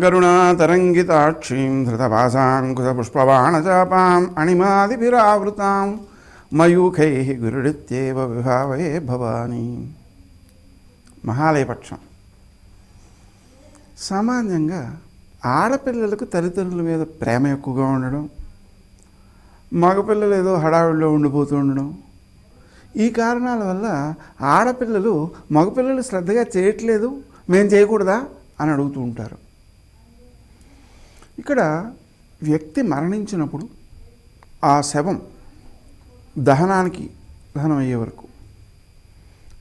కరుణాతరంగితాక్షీం ధృతపాశాంకుశపుష్పబాణచాపాం అణిమాదిభిరావృతాం మయూఖై గురుడిత్యేవ విభావే భవానీ. మహాలయపక్షం సామాన్యంగా ఆడపిల్లలకు తల్లిదండ్రుల మీద ప్రేమ ఎక్కువగా ఉండడం మగపిల్లలు ఏదో హడావిడిలో ఉండిపోతూ ఉండడం ఈ కారణాల వల్ల ఆడపిల్లలు మగపిల్లలు శ్రద్ధగా చేయట్లేదు మేము చేయకూడదా? అని అడుగుతూ ఉంటారు. ఇక్కడ వ్యక్తి మరణించినప్పుడు ఆ శవం దహనానికి దహనం అయ్యే వరకు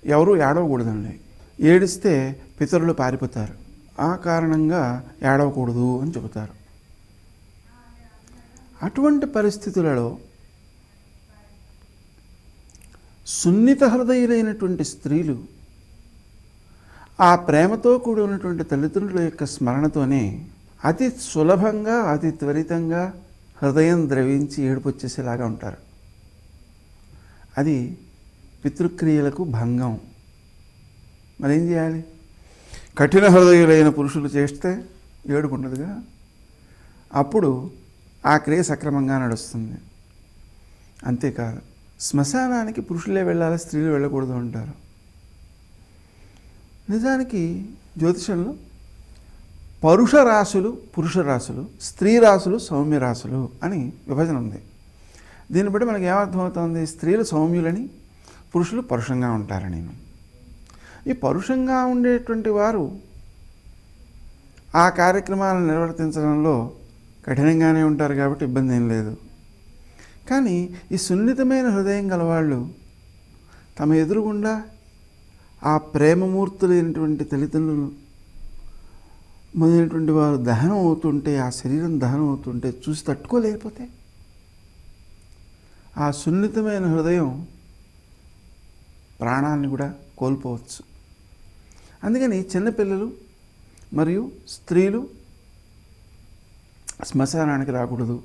ఎవరు ఏడవకూడదండి. ఏడిస్తే పితరులు పారిపోతారు. ఆ కారణంగా ఏడవకూడదు అని చెబుతారు. అటువంటి పరిస్థితులలో సున్నిత హృదయులైనటువంటి స్త్రీలు ఆ ప్రేమతో కూడి ఉన్నటువంటి తల్లిదండ్రుల యొక్క స్మరణతోనే అతి సులభంగా అతి త్వరితంగా హృదయం ద్రవించి ఏడుపు వచ్చేసేలాగా ఉంటారు. అది పితృక్రియలకు భంగం. మరేం చేయాలి? కఠిన హృదయులైన పురుషులు చేస్తే ఏడుపు ఉండదుగా అప్పుడు ఆ క్రియ సక్రమంగా నడుస్తుంది. అంతేకాదు శ్మశానానికి పురుషులే వెళ్ళాలి స్త్రీలు వెళ్ళకూడదు అంటారు. నిజానికి జ్యోతిషంలో పరుష రాశులు పురుష రాశులు స్త్రీ రాశులు సౌమ్య రాశులు అని విభజన ఉంది. దీన్ని బట్టి మనకి ఏమర్థమవుతుంది? స్త్రీలు సౌమ్యులని పురుషులు పరుషంగా ఉంటారని. ఈ పరుషంగా ఉండేటువంటి వారు ఆ కార్యక్రమాలను నిర్వర్తించడంలో కఠినంగానే ఉంటారు కాబట్టి ఇబ్బంది ఏం లేదు. కానీ ఈ సున్నితమైన హృదయం గలవాళ్ళు తమ ఎదురుగుండా ఆ ప్రేమమూర్తులైనటువంటి తల్లిదండ్రులు మొదలైనటువంటి వారు దహనం అవుతుంటే ఆ శరీరం దహనం అవుతుంటే చూసి తట్టుకోలేకపోతే? ఆ సున్నితమైన హృదయం ప్రాణాన్ని కూడా కోల్పోవచ్చు. అందుకని చిన్నపిల్లలు మరియు స్త్రీలు శ్మశానానికి రాకూడదు.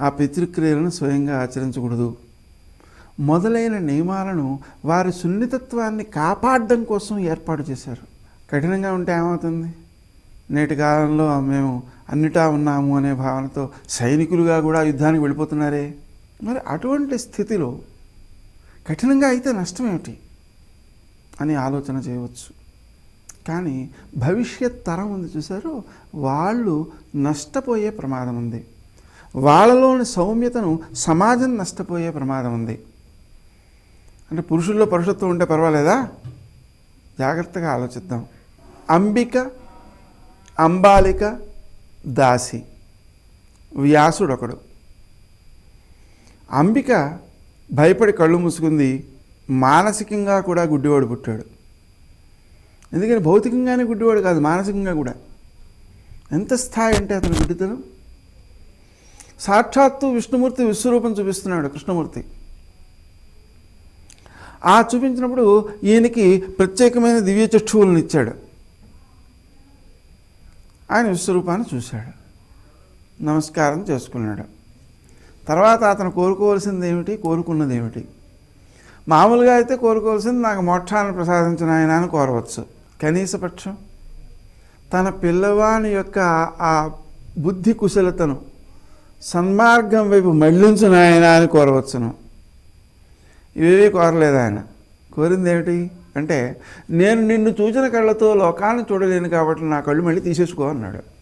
ఆ పితృక్రియలను స్వయంగా ఆచరించకూడదు. మొదలైన నియమాలను వారి సున్నితత్వాన్ని కాపాడడం కోసం ఏర్పాటు చేశారు. కఠినంగా ఉంటే ఏమవుతుంది? నేటి కాలంలో మేము అన్నిటా ఉన్నాము అనే భావనతో సైనికులుగా కూడా యుద్ధానికి వెళ్ళిపోతున్నారే? మరి అటువంటి స్థితిలో కఠినంగా అయితే నష్టం ఏమిటి అని ఆలోచన చేయవచ్చు. కానీ భవిష్యత్ తరం ఉంది చూసారు వాళ్ళు నష్టపోయే ప్రమాదం ఉంది. వాళ్ళలోని సౌమ్యతను సమాజం నష్టపోయే ప్రమాదం ఉంది. అంటే పురుషుల్లో పరుషత్వం ఉంటే పర్వాలేదా? జాగ్రత్తగా ఆలోచిద్దాం. అంబిక అంబాలిక దాసి వ్యాసుడు ఒకడు అంబిక భయపడి కళ్ళు మూసుకుంది మానసికంగా కూడా గుడ్డివాడు పుట్టాడు. ఎందుకని భౌతికంగానే గుడ్డివాడు కాదు మానసికంగా కూడా. ఎంత స్థాయి అంటే అతను గుడ్డితనం? సాక్షాత్తు విష్ణుమూర్తి విశ్వరూపం చూపిస్తున్నాడు కృష్ణమూర్తి. ఆ చూపించినప్పుడు ఈయనకి ప్రత్యేకమైన దివ్య చక్షువులను ఇచ్చాడు. ఆయన విశ్వరూపాన్ని చూశాడు. నమస్కారం చేసుకున్నాడు. తర్వాత అతను కోరుకోవాల్సింది ఏమిటి? కోరుకున్నది ఏమిటి? మామూలుగా అయితే కోరుకోవాల్సింది నాకు మోక్షాన్ని ప్రసాదించిన ఆయన అని కోరవచ్చు. కనీసపక్షం తన పిల్లవాని యొక్క ఆ బుద్ధి కుశలతను సన్మార్గం వైపు మళ్ళించిన ఆయన అని కోరవచ్చును. ఇవేవి కోరలేదు ఆయన. కోరింది ఏమిటి? అంటే నేను నిన్ను చూసిన కళ్ళతో లోకాన్ని చూడలేను కాబట్టి నా కళ్ళు మళ్ళీ తీసేసుకో అన్నాడు.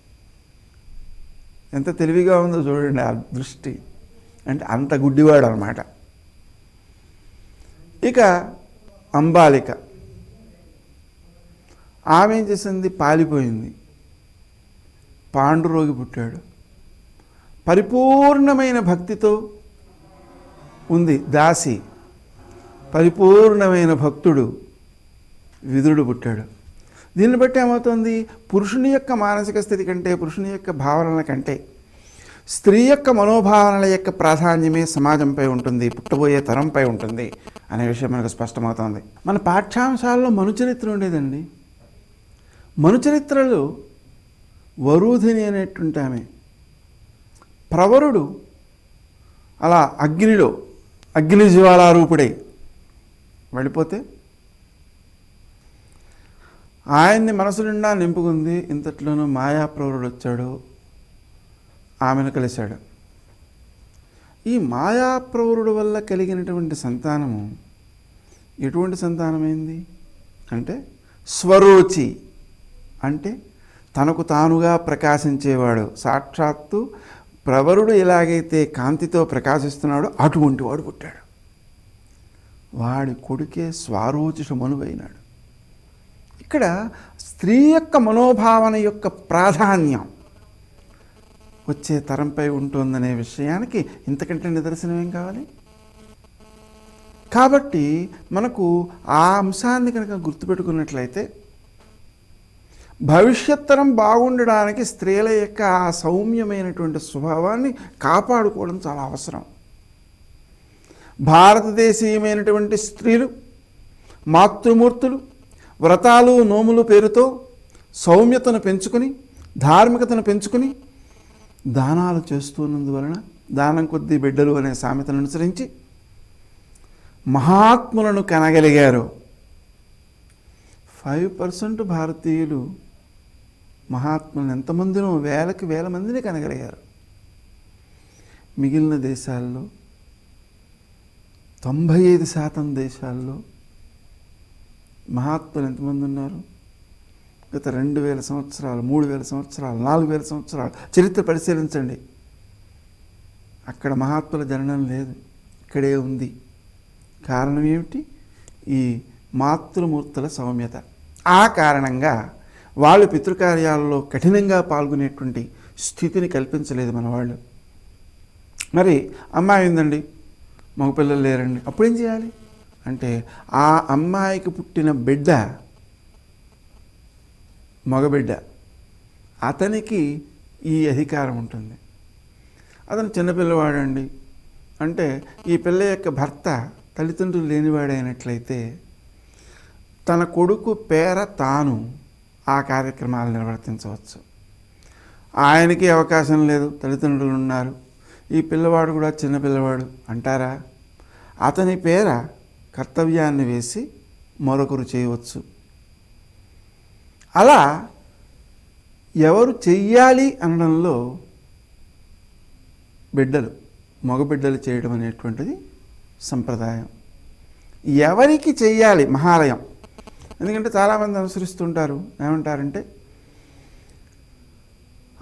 ఎంత తెలివిగా ఉందో చూడండి ఆ దృష్టి. అంటే అంత గుడ్డివాడు అనమాట ఇక అంబాలిక. ఆమె ఏం చేసింది? పాలిపోయింది. పాండురోగి పుట్టాడు. పరిపూర్ణమైన భక్తితో ఉంది దాసి. పరిపూర్ణమైన భక్తుడు. విదురుడు పుట్టాడు. దీన్ని బట్టి ఏమవుతుంది? పురుషుని యొక్క మానసిక స్థితి కంటే పురుషుని యొక్క భావనల కంటే స్త్రీ యొక్క మనోభావనల యొక్క ప్రాధాన్యమే సమాజంపై ఉంటుంది పుట్టబోయే తరంపై ఉంటుంది అనే విషయం మనకు స్పష్టమవుతుంది. మన పాఠ్యాంశాల్లో మనుచరిత్ర ఉండేదండి. మనుచరిత్రలో వరూధిని అనేటువంటి ఆమె ప్రవరుడు అలా అగ్నిలో అగ్ని జ్వాలారూపుడై వెళ్ళిపోతే ఆయన్ని మనసు నిండా నింపుకుంది. ఇంతట్లోనూ మాయాప్రవరుడు వచ్చాడు. ఆమెను కలిశాడు. ఈ మాయాప్రవరుడు వల్ల కలిగినటువంటి సంతానము ఎటువంటి సంతానమైంది అంటే స్వరోచి. అంటే తనకు తానుగా ప్రకాశించేవాడు. సాక్షాత్తు ప్రవరుడు ఎలాగైతే కాంతితో ప్రకాశిస్తున్నాడో అటువంటి వాడు పుట్టాడు. వాడి కొడుకే స్వారోచిష మనువైనాడు ఇక్కడ స్త్రీ యొక్క మనోభావన యొక్క ప్రాధాన్యం వచ్చే తరంపై ఉంటుందనే విషయానికి ఇంతకంటే నిదర్శనం ఏం కావాలి? కాబట్టి మనకు ఆ అంశాన్ని కనుక గుర్తుపెట్టుకున్నట్లయితే భవిష్యత్తరం బాగుండడానికి స్త్రీల యొక్క ఆ సౌమ్యమైనటువంటి స్వభావాన్ని కాపాడుకోవడం చాలా అవసరం. భారతదేశీయమైనటువంటి స్త్రీలు మాతృమూర్తులు వ్రతాలు నోములు పేరుతో సౌమ్యతను పెంచుకుని ధార్మికతను పెంచుకుని దానాలు చేస్తున్నందువలన దానం కొద్దీ బిడ్డలు అనే సామెతను అనుసరించి మహాత్ములను కనగలిగారు. ఫైవ్ పర్సెంట్ భారతీయులు మహాత్ములను ఎంతమందినో వేలకి వేల మందిని కనగలిగారు. మిగిలిన దేశాల్లో తొంభై ఐదు శాతం దేశాల్లో మహాత్ములు ఎంతమంది ఉన్నారు? గత రెండు వేల సంవత్సరాలు మూడు వేల సంవత్సరాలు నాలుగు వేల సంవత్సరాలు. చరిత్ర పరిశీలించండి. అక్కడ మహాత్ముల జననం లేదు. ఇక్కడే ఉంది. కారణం ఏమిటి? ఈ మాతృమూర్తుల సౌమ్యత. ఆ కారణంగా వాళ్ళు పితృకార్యాలలో కఠినంగా పాల్గొనేటువంటి స్థితిని కల్పించలేదు మన వాళ్ళు మరి అమ్మాయి ఉందండి. మగపిల్లలు లేరండి. అప్పుడేం చేయాలి? అంటే ఆ అమ్మాయికి పుట్టిన బిడ్డ మగబిడ్డ అతనికి ఈ అధికారం ఉంటుంది. అతను చిన్నపిల్లవాడండి అంటే ఈ పిల్ల యొక్క భర్త తల్లిదండ్రులు లేనివాడైనట్లయితే తన కొడుకు పేర తాను ఆ కార్యక్రమాలు నిర్వర్తించవచ్చు. ఆయనకి అవకాశం లేదు తల్లిదండ్రులు ఉన్నారు. ఈ పిల్లవాడు కూడా చిన్నపిల్లవాడు అంటారా? అతని పేర కర్తవ్యాన్ని వేసి మరొకరు చేయవచ్చు. అలా ఎవరు చెయ్యాలి అనడంలో బిడ్డలు మగబిడ్డలు చేయడం అనేటువంటిది సంప్రదాయం. ఎవరికి చెయ్యాలి మహాలయం? ఎందుకంటే చాలామంది అనుసరిస్తుంటారు. ఏమంటారంటే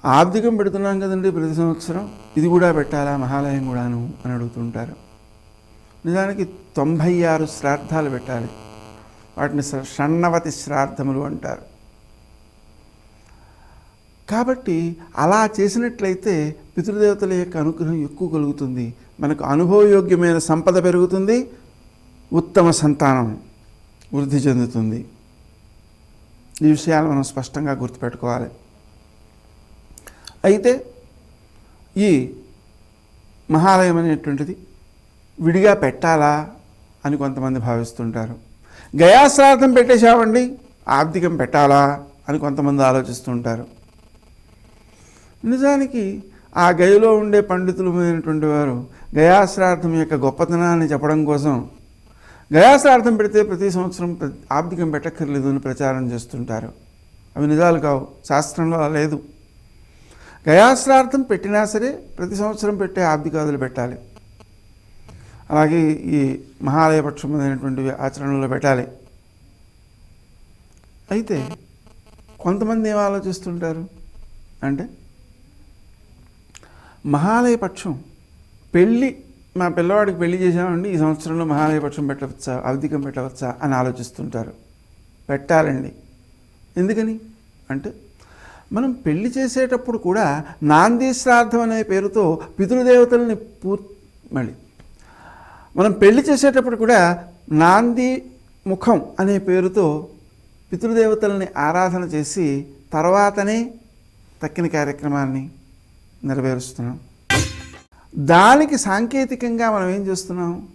ఆర్థికం పెడుతున్నాం కదండి ప్రతి సంవత్సరం ఇది కూడా పెట్టాలా మహాలయం కూడాను అని అడుగుతుంటారు. నిజానికి తొంభై ఆరు శ్రాద్ధాలు పెట్టాలి. వాటిని షణ్ణవతి శ్రాద్ధములు అంటారు. కాబట్టి అలా చేసినట్లయితే పితృదేవతల యొక్క అనుగ్రహం ఎక్కువ కలుగుతుంది. మనకు అనుభవయోగ్యమైన సంపద పెరుగుతుంది. ఉత్తమ సంతానం వృద్ధి చెందుతుంది. ఈ విషయాలు మనం స్పష్టంగా గుర్తుపెట్టుకోవాలి. అయితే ఈ మహాలయం అనేటువంటిది విడిగా పెట్టాలా అని కొంతమంది భావిస్తుంటారు. గయాశ్రార్థం పెట్టేశామండి ఆర్థికం పెట్టాలా అని కొంతమంది ఆలోచిస్తుంటారు. నిజానికి ఆ గయలో ఉండే పండితులు అయినటువంటి వారు గయాశ్రార్థం యొక్క గొప్పతనాన్ని చెప్పడం కోసం గయాశ్రార్థం పెడితే ప్రతి సంవత్సరం ఆర్థికం పెట్టక్కర్లేదు అని ప్రచారం చేస్తుంటారు. అవి నిజాలు కావు శాస్త్రంలో లేదు. గయాశ్రార్థం పెట్టినా సరే ప్రతి సంవత్సరం పెట్టే ఆర్థికాదులు పెట్టాలి. అలాగే ఈ మహాలయ పక్షమైనటువంటి ఆచరణలో పెట్టాలి. అయితే కొంతమంది ఏం ఆలోచిస్తుంటారు? అంటే మహాలయ పక్షం పెళ్ళి మా పిల్లవాడికి పెళ్ళి చేసామండి ఈ సంవత్సరంలో మహాలయ పక్షం పెట్టవచ్చా అవధికం పెట్టవచ్చా అని ఆలోచిస్తుంటారు. పెట్టాలండి. ఎందుకని? అంటే మనం పెళ్ళి చేసేటప్పుడు కూడా నాంది శ్రాద్ధం అనే పేరుతో పితృదేవతల్ని పూర్ మళ్ళీ మనం పెళ్ళి చేసేటప్పుడు కూడా నాంది ముఖం అనే పేరుతో పితృదేవతల్ని ఆరాధన చేసి తర్వాతనే తక్కిన కార్యక్రమాన్ని నెరవేరుస్తున్నాం. దానికి సాంకేతికంగా మనం ఏం చేస్తున్నాం?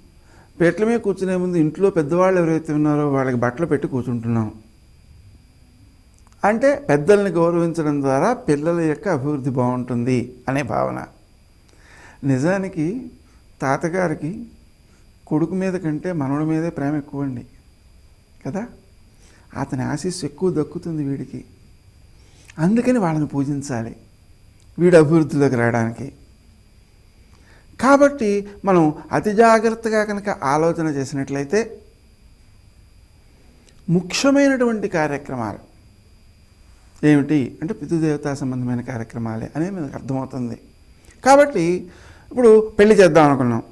పెట్ల మీద కూర్చునే ముందు ఇంట్లో పెద్దవాళ్ళు ఎవరైతే ఉన్నారో వాళ్ళకి బట్టలు పెట్టి కూర్చుంటున్నాం. అంటే పెద్దల్ని గౌరవించడం ద్వారా పిల్లల యొక్క అభివృద్ధి బాగుంటుంది అనే భావన. నిజానికి తాతగారికి కొడుకు మీద కంటే మనవడి మీదే ప్రేమ ఎక్కువ అండి కదా? అతని ఆశీస్సు ఎక్కువ దక్కుతుంది వీడికి. అందుకని వాళ్ళని పూజించాలి వీడు అభివృద్ధిలోకి రావడానికి. కాబట్టి మనం అతి జాగ్రత్తగా కనుక ఆలోచన చేసినట్లయితే ముఖ్యమైనటువంటి కార్యక్రమాలు ఏమిటి? అంటే పితృదేవతా సంబంధమైన కార్యక్రమాలే అనేది మనకు అర్థమవుతుంది. కాబట్టి ఇప్పుడు పెళ్ళి చేద్దాం అనుకున్నాం.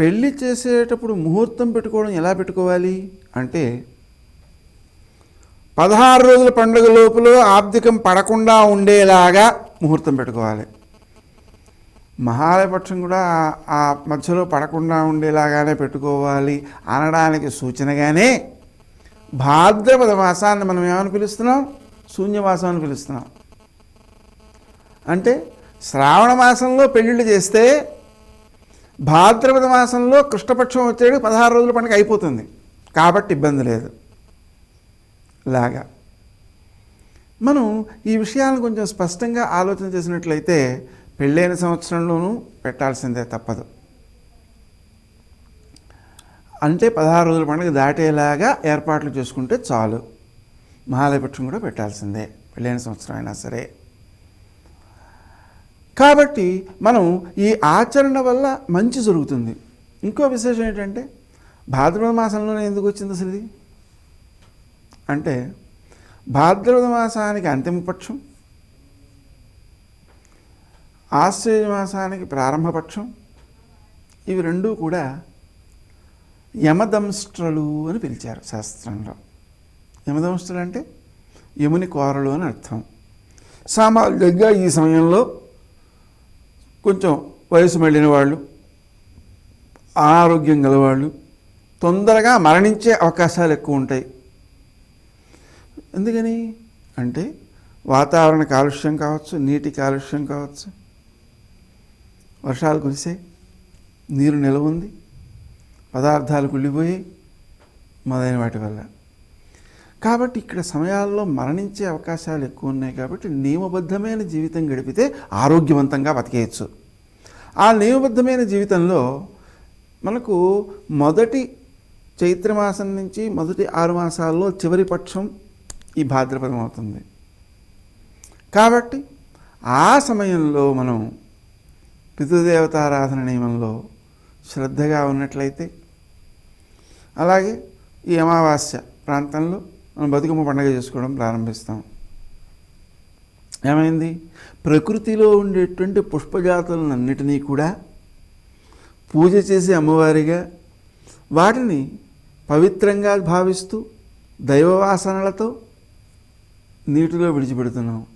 పెళ్ళి చేసేటప్పుడు ముహూర్తం పెట్టుకోవడం ఎలా పెట్టుకోవాలి? అంటే పదహారు రోజుల పండుగ లోపల ఆబ్దికం పడకుండా ఉండేలాగా ముహూర్తం పెట్టుకోవాలి. మహాలయపక్షం కూడా ఆ- ఆ మధ్యలో పడకుండా ఉండేలాగానే పెట్టుకోవాలి అనడానికి సూచనగానే భాద్రపద మాసాన్ని మనం ఏమని పిలుస్తున్నాం? శూన్యమాసం అని పిలుస్తున్నాం. అంటే శ్రావణ మాసంలో పెళ్ళిళ్ళు చేస్తే భాద్రపద మాసంలో కృష్ణపక్షం వచ్చేడు పదహారు రోజుల పండుగ అయిపోతుంది. కాబట్టి ఇబ్బంది లేదు. లాగా. మనం ఈ విషయాలను కొంచెం స్పష్టంగా ఆలోచన చేసినట్లయితే పెళ్ళైన సంవత్సరంలోనూ పెట్టాల్సిందే తప్పదు. అంటే పదహారు రోజుల పండుగ దాటేలాగా ఏర్పాట్లు చేసుకుంటే చాలు. మహాలయపక్షం కూడా పెట్టాల్సిందే. పెళ్ళైన సంవత్సరం అయినా సరే. కాబట్టి మనం ఈ ఆచరణ వల్ల మంచి జరుగుతుంది. ఇంకో విశేషం ఏంటంటే భాద్రపద మాసంలోనే ఎందుకు వచ్చింది అసలు ఇది? అంటే భాద్రపద మాసానికి అంతిమ పక్షం ఆశ్చర్య మాసానికి ప్రారంభపక్షం ఇవి రెండూ కూడా యమదంస్ట్రలు అని పిలిచారు శాస్త్రంలో. యమదంస్ట్రలు అంటే యముని కోరలు అని అర్థం. సామాన్యంగా ఈ సమయంలో కొంచెం వయసు మళ్ళిన వాళ్ళు ఆరోగ్యం గలవాళ్ళు తొందరగా మరణించే అవకాశాలు ఎక్కువ ఉంటాయి. ఎందుకని? అంటే వాతావరణ కాలుష్యం కావచ్చు నీటి కాలుష్యం కావచ్చు. వర్షాలు కురిసాయి నీరు నిలవ ఉంది పదార్థాలు కుళ్ళిపోయి మొదలైన వాటి వల్ల. కాబట్టి ఇక్కడ సమయాల్లో మరణించే అవకాశాలు ఎక్కువ ఉన్నాయి కాబట్టి నియమబద్ధమైన జీవితం గడిపితే ఆరోగ్యవంతంగా బతికేయచ్చు. ఆ నియమబద్ధమైన జీవితంలో మనకు మొదటి చైత్రమాసం నుంచి మొదటి ఆరు మాసాల్లో చివరి పక్షం ఈ భాద్రపదం అవుతుంది. కాబట్టి ఆ సమయంలో మనం పితృదేవతారాధన నియమంలో శ్రద్ధగా ఉన్నట్లయితే అలాగే ఈ అమావాస్య ప్రాంతంలో మనం బతుకమ్మ పండగ చేసుకోవడం ప్రారంభిస్తాం. ఏమైంది? ప్రకృతిలో ఉండేటువంటి పుష్పజాతులన్నిటినీ కూడా పూజ చేసే అమ్మవారిగా వాటిని పవిత్రంగా భావిస్తూ దైవవాసనలతో నీటిలో విడిచిపెడుతున్నాం.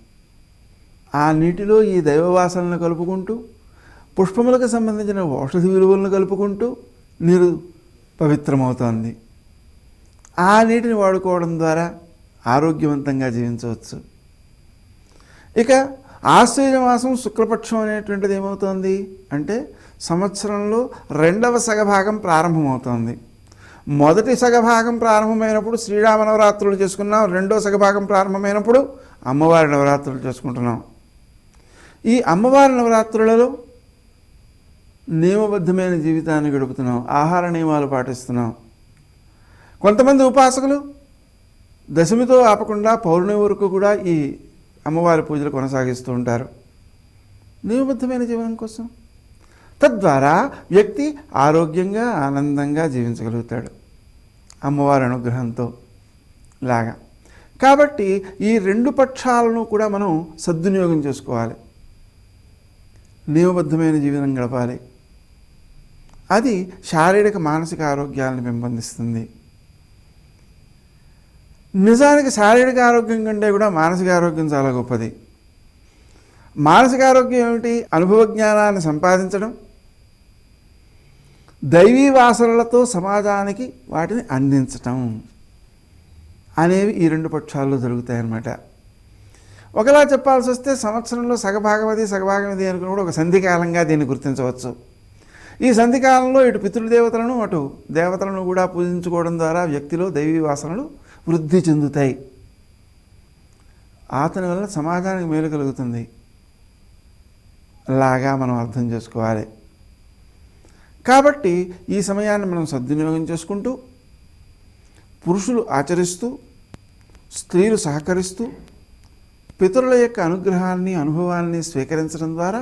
ఆ నీటిలో ఈ దైవవాసనలు కలుపుకుంటూ పుష్పములకు సంబంధించిన ఔషధి విలువలను కలుపుకుంటూ నీరు పవిత్రమవుతోంది. ఆ నీటిని వాడుకోవడం ద్వారా ఆరోగ్యవంతంగా జీవించవచ్చు. ఇక ఆశ్చర్య మాసం శుక్లపక్షం అనేటువంటిది ఏమవుతుంది అంటే సంవత్సరంలో రెండవ సగభాగం ప్రారంభమవుతోంది. మొదటి సగభాగం ప్రారంభమైనప్పుడు శ్రీరామ నవరాత్రులు చేసుకున్నాం. రెండో సగభాగం ప్రారంభమైనప్పుడు అమ్మవారి నవరాత్రులు చేసుకుంటున్నాం. ఈ అమ్మవారి నవరాత్రులలో నియమబద్ధమైన జీవితాన్ని గడుపుతున్నాం. ఆహార నియమాలు పాటిస్తున్నాం. కొంతమంది ఉపాసకులు దశమితో ఆపకుండా పౌర్ణమి వరకు కూడా ఈ అమ్మవారి పూజలు కొనసాగిస్తూ ఉంటారు. నియమబద్ధమైన జీవనం కోసం. తద్వారా వ్యక్తి ఆరోగ్యంగా ఆనందంగా జీవించగలుగుతాడు. అమ్మవారి అనుగ్రహంతో లాగా. కాబట్టి ఈ రెండు పక్షాలను కూడా మనం సద్వినియోగం చేసుకోవాలి. నియమబద్ధమైన జీవనం గడపాలి. అది శారీరక మానసిక ఆరోగ్యాలను పెంపొందిస్తుంది. నిజానికి శారీరక ఆరోగ్యం కంటే కూడా మానసిక ఆరోగ్యం చాలా గొప్పది. మానసిక ఆరోగ్యం ఏమిటి? అనుభవ జ్ఞానాన్ని సంపాదించడం దైవీ వాసనలతో సమాజానికి వాటిని అందించటం అనేవి ఈ రెండు పక్షాల్లో జరుగుతాయన్నమాట. ఒకలా చెప్పాల్సి వస్తే సంవత్సరంలో సగభాగవతి అది అని అనుకుని కూడా ఒక సంధికాలంగా దీన్ని గుర్తించవచ్చు. ఈ సంధికాలంలో ఇటు పితృదేవతలను అటు దేవతలను కూడా పూజించుకోవడం ద్వారా వ్యక్తిలో దైవీ వాసనలు వృద్ధి చెందుతాయి. అతని వల్ల సమాజానికి మేలు కలుగుతుంది లాగా మనం అర్థం చేసుకోవాలి. కాబట్టి ఈ సమయాన్ని మనం సద్వినియోగం చేసుకుంటూ పురుషులు ఆచరిస్తూ స్త్రీలు సహకరిస్తూ పితరుల యొక్క అనుగ్రహాన్ని అనుభవాన్ని స్వీకరించడం ద్వారా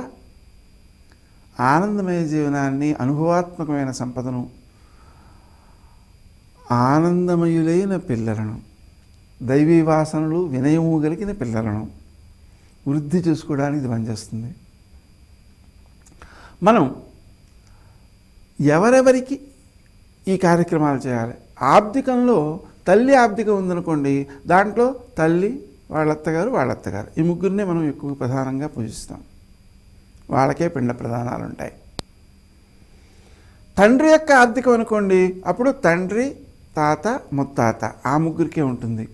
ఆనందమయ జీవనాన్ని అనుభవాత్మకమైన సంపదను ఆనందమయులైన పిల్లలను దైవీ వాసనలు వినయము కలిగిన పిల్లలను వృద్ధి చేసుకోవడానికి ఇది పనిచేస్తుంది. మనం ఎవరెవరికి ఈ కార్యక్రమాలు చేయాలి? ఆబ్దికంలో తల్లి ఆబ్దికం ఉందనుకోండి దాంట్లో తల్లి వాళ్ళ అత్తగారు వాళ్ళ అత్తగారు ఈ ముగ్గురినే మనం ఎక్కువ ప్రధానంగా పూజిస్తాం. వాళ్ళకే పిండ ప్రధానాలు ఉంటాయి తండ్రి యొక్క ఆర్థికం అనుకోండి అప్పుడు తండ్రి తాత ముత్తాత ఆ ముగ్గురికే ఉంటుంది.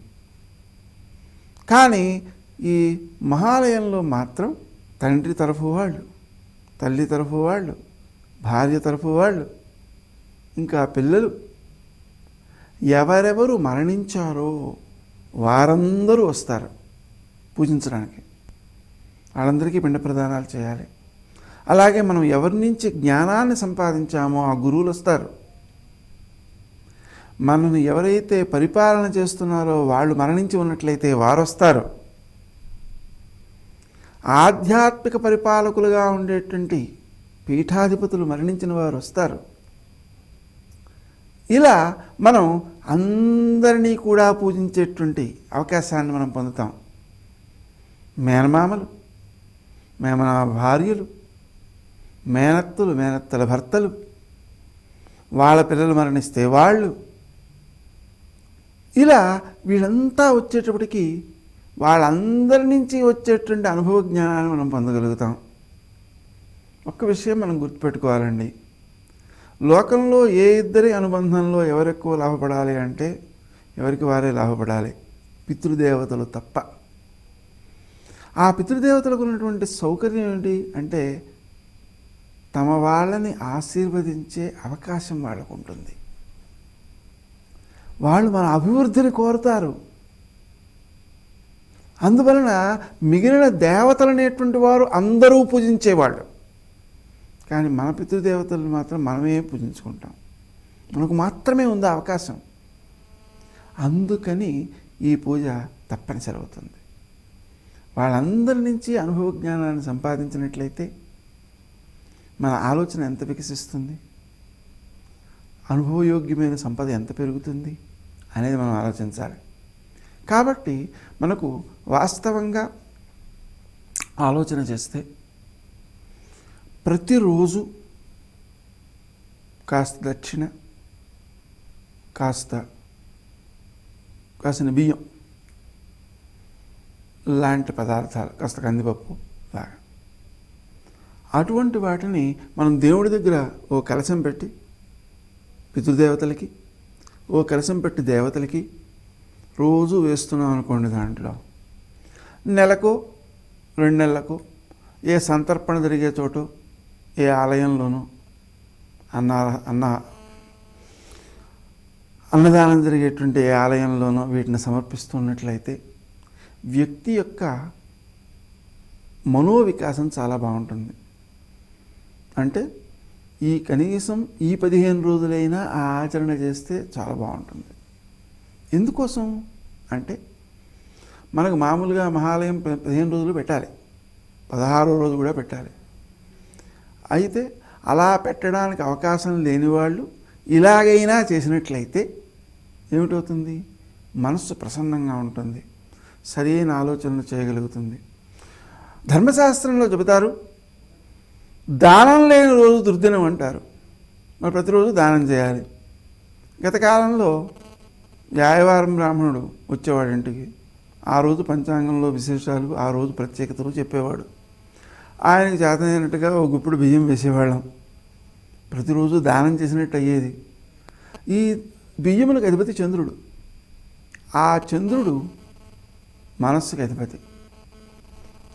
కానీ ఈ మహాలయంలో మాత్రం తండ్రి తరఫు వాళ్ళు తల్లి తరఫు వాళ్ళు భార్య తరఫు వాళ్ళు ఇంకా పిల్లలు ఎవరెవరు మరణించారో వారందరూ వస్తారు పూజించడానికి. వాళ్ళందరికీ పిండ ప్రదానాలు చేయాలి. అలాగే మనం ఎవరి నుంచి జ్ఞానాన్ని సంపాదించామో ఆ గురువులు వస్తారు. మనల్ని ఎవరైతే పరిపాలన చేస్తున్నారో వాళ్ళు మరణించి ఉన్నట్లయితే వారు వస్తారు ఆధ్యాత్మిక పరిపాలకులుగా ఉండేటువంటి పీఠాధిపతులు మరణించిన వారు వస్తారు ఇలా మనం అందరినీ కూడా పూజించేటువంటి అవకాశాన్ని మనం పొందుతాం. మేనమామలు మేమనా భార్యలు మేనత్తులు మేనత్తల భర్తలు వాళ్ళ పిల్లలు మరణిస్తే వాళ్ళు ఇలా వీళ్ళంతా వచ్చేటప్పటికి వాళ్ళందరి నుంచి వచ్చేటువంటి అనుభవ జ్ఞానాన్ని మనం పొందగలుగుతాం. ఒక్క విషయం మనం గుర్తుపెట్టుకోవాలండి. లోకంలో ఏ ఇద్దరి అనుబంధంలో ఎవరెక్కువ లాభపడాలి అంటే ఎవరికి వారే లాభపడాలి? పితృదేవతలు తప్ప. ఆ పితృదేవతలకు ఉన్నటువంటి సౌకర్యం ఏంటి అంటే తమ వాళ్ళని ఆశీర్వదించే అవకాశం వాళ్ళకు ఉంటుంది వాళ్ళు మన అభివృద్ధిని కోరుతారు. అందువలన మిగిలిన దేవతలు అనేటువంటి వారు అందరూ పూజించేవాళ్ళు. కానీ మన పితృదేవతలను మాత్రం మనమే పూజించుకుంటాం. మనకు మాత్రమే ఉంది అవకాశం. అందుకని ఈ పూజ తప్పనిసరి అవుతుంది. వాళ్ళందరి నుంచి అనుభవ జ్ఞానాన్ని సంపాదించినట్లయితే మన ఆలోచన ఎంత వికసిస్తుంది? అనుభవయోగ్యమైన సంపద ఎంత పెరుగుతుంది? అనేది మనం ఆలోచించాలి. కాబట్టి మనకు వాస్తవంగా ఆలోచన చేస్తే ప్రతిరోజు కాస్త దక్షిణ కాస్త కాసిన బియ్యం లాంటి పదార్థాలు కాస్త కందిపప్పు లాగా. అటువంటి వాటిని మనం దేవుడి దగ్గర ఓ కలశం పెట్టి పితృదేవతలకి ఓ కలసం పెట్టి దేవతలకి రోజు వేస్తున్నాం అనుకోండి దాంట్లో. నెలకు రెండు నెలలకు ఏ సంతర్పణ జరిగే చోటు ఏ ఆలయంలోనూ అన్న అన్న అన్నదానం జరిగేటువంటి ఏ ఆలయంలోనూ వీటిని సమర్పిస్తున్నట్లయితే వ్యక్తి యొక్క మనోవికాసం చాలా బాగుంటుంది. అంటే ఈ కనీసం ఈ పదిహేను రోజులైనా ఆ ఆచరణ చేస్తే చాలా బాగుంటుంది. ఎందుకోసం? అంటే మనకు మామూలుగా మహాలయం పదిహేను రోజులు పెట్టాలి. పదహారో రోజు కూడా పెట్టాలి. అయితే అలా పెట్టడానికి అవకాశం లేని వాళ్ళు ఇలాగైనా చేసినట్లయితే ఏమిటవుతుంది? మనస్సు ప్రసన్నంగా ఉంటుంది. సరైన ఆలోచనలు చేయగలుగుతుంది. ధర్మశాస్త్రంలో చెబుతారు దానం లేని రోజు దుర్దినం అంటారు. మరి ప్రతిరోజు దానం చేయాలి. గత కాలంలో వ్యాయవారం బ్రాహ్మణుడు వచ్చేవాడు ఇంటికి. ఆ రోజు పంచాంగంలో విశేషాలు ఆ రోజు ప్రత్యేకతలు చెప్పేవాడు. ఆయనకి చేతనైనట్టుగా ఒక గుప్పుడు బియ్యం వేసేవాళ్ళం. ప్రతిరోజు దానం చేసినట్టు అయ్యేది. ఈ బియ్యములకు అధిపతి చంద్రుడు. ఆ చంద్రుడు మనస్సుకు అధిపతి.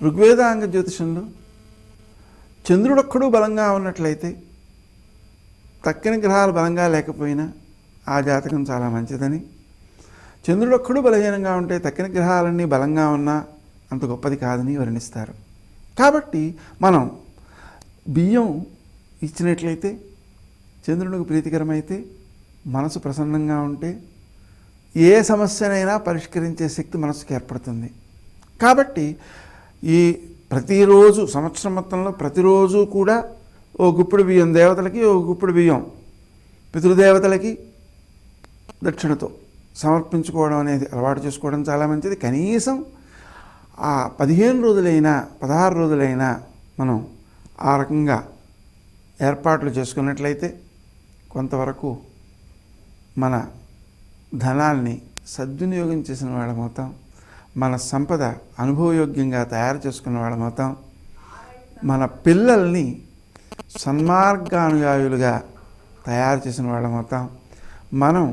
ఋగ్వేదాంగ జ్యోతిషంలో చంద్రుడొక్కడు బలంగా ఉన్నట్లయితే తక్కిన గ్రహాలు బలంగా లేకపోయినా ఆ జాతకం చాలా మంచిదని. చంద్రుడొక్కడు బలహీనంగా ఉంటే తక్కిన గ్రహాలన్నీ బలంగా ఉన్నా అంత గొప్పది కాదని వర్ణిస్తారు. కాబట్టి మనం బియ్యం ఇచ్చినట్లయితే చంద్రునికి ప్రీతికరమైతే మనసు ప్రసన్నంగా ఉంటే ఏ సమస్యనైనా పరిష్కరించే శక్తి మనసుకు ఏర్పడుతుంది. కాబట్టి ఈ ప్రతిరోజు సంవత్సరం మొత్తంలో ప్రతిరోజు కూడా ఓ గుప్పుడు బియ్యం దేవతలకి ఓ గుప్పుడు బియ్యం పితృదేవతలకి దక్షిణతో సమర్పించుకోవడం అనేది అలవాటు చేసుకోవడం చాలా మంచిది. కనీసం ఆ పదిహేను రోజులైనా పదహారు రోజులైనా మనం ఆ రకంగా ఏర్పాట్లు చేసుకున్నట్లయితే కొంతవరకు మన ధనాల్ని సద్వినియోగం చేసిన వాళ్ళమవుతాం మన సంపద అనుభవయోగ్యంగా తయారు చేసుకున్న వాళ్ళమవుతాం మన పిల్లల్ని సన్మార్గానుయాయులుగా తయారు చేసిన వాళ్ళమవుతాం మనం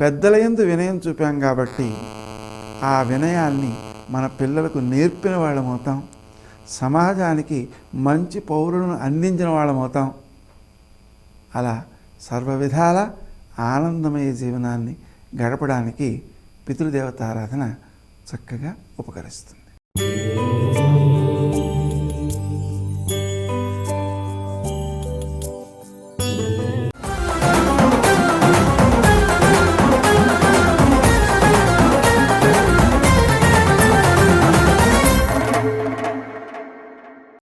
పెద్దల ఎందు వినయం చూపాం కాబట్టి ఆ వినయాన్ని మన పిల్లలకు నేర్పిన వాళ్ళమవుతాం సమాజానికి మంచి పౌరులను అందించిన వాళ్ళమవుతాం అలా సర్వ విధాల ఆనందమయ జీవనాన్ని గడపడానికి పితృదేవతారాధన చక్కగా ఉపకరిస్తుంది.